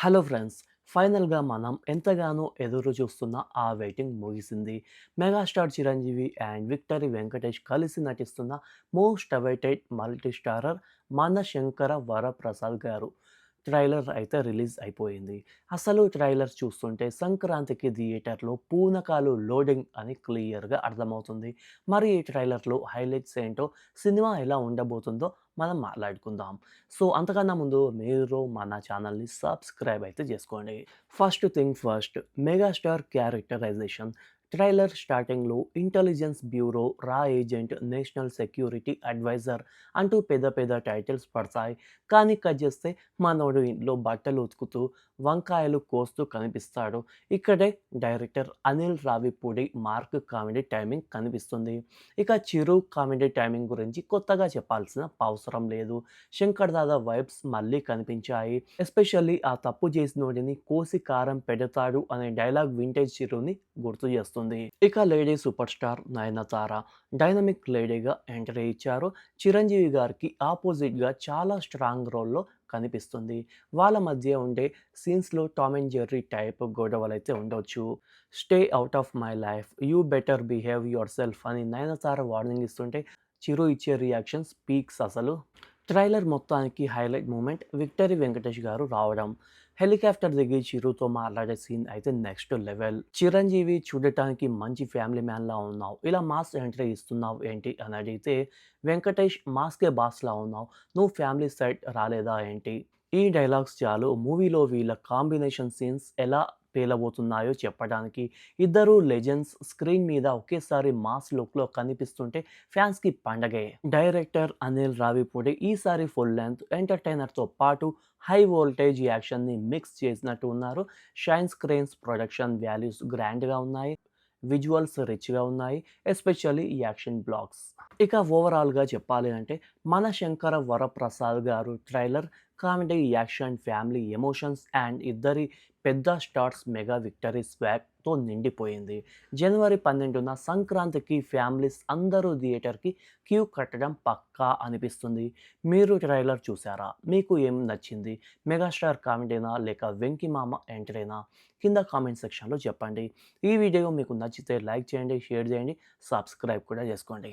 Hello friends ఫైనల్గా మనం ఎంతగానో ఎదురు చూస్తున్న ఆ వెయిటింగ్ ముగిసింది. Megastar Chiranjeevi and victory Venkatesh కలిసి నటిస్తున్న మోస్ట్ అవైటెడ్ మల్టీ స్టారర్ మన శంకర వరప్రసాద్ గారు. ట్రైలర్ అయితే రిలీజ్ అయిపోయింది. అసలు ట్రైలర్ చూస్తుంటే సంక్రాంతికి థియేటర్లో పూనకాలు లోడింగ్ అని క్లియర్గా అర్థమవుతుంది. మరి ఈ ట్రైలర్లో హైలైట్స్ ఏంటో సినిమా ఎలా ఉండబోతుందో మనం మాట్లాడుకుందాం. సో అంతకన్నా ముందు మీరు మన ఛానల్ని సబ్స్క్రైబ్ అయితే చేసుకోండి. First thing first megastar characterization. Trailer స్టార్టింగ్లో ఇంటెలిజెన్స్ బ్యూరో రా ఏజెంట్ నేషనల్ సెక్యూరిటీ అడ్వైజర్ అంటూ పెద్ద పెద్ద టైటిల్స్ పడతాయి. కానీ కట్ చేస్తే మనోడు ఇంట్లో బట్టలు ఉతుకుతూ వంకాయలు కోస్తూ కనిపిస్తాడు. ఇక్కడే director Anil Ravipudi mark comedy timing కనిపిస్తుంది. ఇక చిరు కామెడీ టైమింగ్ గురించి కొత్తగా చెప్పాల్సిన అవసరం లేదు. శంకర్ దాదా వైబ్స్ మళ్ళీ కనిపించాయి. ఎస్పెషల్లీ ఆ తప్పు చేసినోడిని కోసి కారం పెడతాడు అనే డైలాగ్ వింటేజ్ చిరుని గుర్తు చేస్తుంది. ఇక lady super star Nayanthara dynamic లేడీగా entry ఇచ్చారు. చిరంజీవి గారికి ఆపోజిట్గా చాలా స్ట్రాంగ్ రోల్లో కనిపిస్తుంది. వాళ్ళ మధ్య ఉండే సీన్స్లో టామ్ అండ్ జెర్రీ టైప్ గొడవలు అయితే ఉండొచ్చు. Stay out of my life you better behave yourself అని నయనతార వార్నింగ్ ఇస్తుంటే చిరు ఇచ్చే రియాక్షన్ స్పీక్స్ అసలు. ట్రైలర్ మొత్తానికి highlight moment victory Venkatesh garu రావడం. హెలికాప్టర్ దిగి చిరుతో మాట్లాడే సీన్ అయితే నెక్స్ట్ లెవెల్. చిరంజీవి చూడటానికి మంచి ఫ్యామిలీ మ్యాన్లా ఉన్నావు. ఇలా మాస్ ఎంట్రీ ఇస్తున్నావు ఏంటి అని అడిగితే వెంకటేష్ మాస్కే బాస్లా ఉన్నావు. నువ్వు ఫ్యామిలీ సైడ్ రాలేదా ఏంటి? ఈ డైలాగ్స్ చాలు. మూవీలో వీళ్ళ కాంబినేషన్ సీన్స్ ఎలా తేలబోతున్నాయో చెప్పడానికి ఇద్దరు లెజెండ్స్ స్క్రీన్ మీద ఒకేసారి మాస్ లుక్లో కనిపిస్తుంటే ఫ్యాన్స్కి పండగే. డైరెక్టర్ అనిల్ రావిపూడి ఈసారి ఫుల్ లెంత్ ఎంటర్టైనర్తో పాటు హై వోల్టేజ్ యాక్షన్ని మిక్స్ చేసినట్టు ఉన్నారు. షైన్ స్క్రీన్స్ ప్రొడక్షన్ వాల్యూస్ గ్రాండ్గా ఉన్నాయి. విజువల్స్ రిచ్గా ఉన్నాయి ఎస్పెషల్లీ యాక్షన్ బ్లాగ్స్ ఇక ఓవరాల్గా చెప్పాలి అంటే మన Shankara Varaprasad garu trailer comedy action family emotions and ఇద్దరి పెద్ద స్టార్స్ మెగా విక్టరీ స్వాగ్తో నిండిపోయింది. జనవరి పన్నెండున సంక్రాంతికి ఫ్యామిలీస్ అందరూ థియేటర్కి క్యూ కట్టడం పక్కా అనిపిస్తుంది. మీరు ట్రైలర్ చూసారా? మీకు ఏం నచ్చింది? మెగాస్టార్ కామెడీనా లేక వెంకి మామ కింద కామెంట్ సెక్షన్లో చెప్పండి. ఈ వీడియో మీకు నచ్చితే లైక్ చేయండి షేర్ చేయండి సబ్స్క్రైబ్ కూడా చేసుకోండి.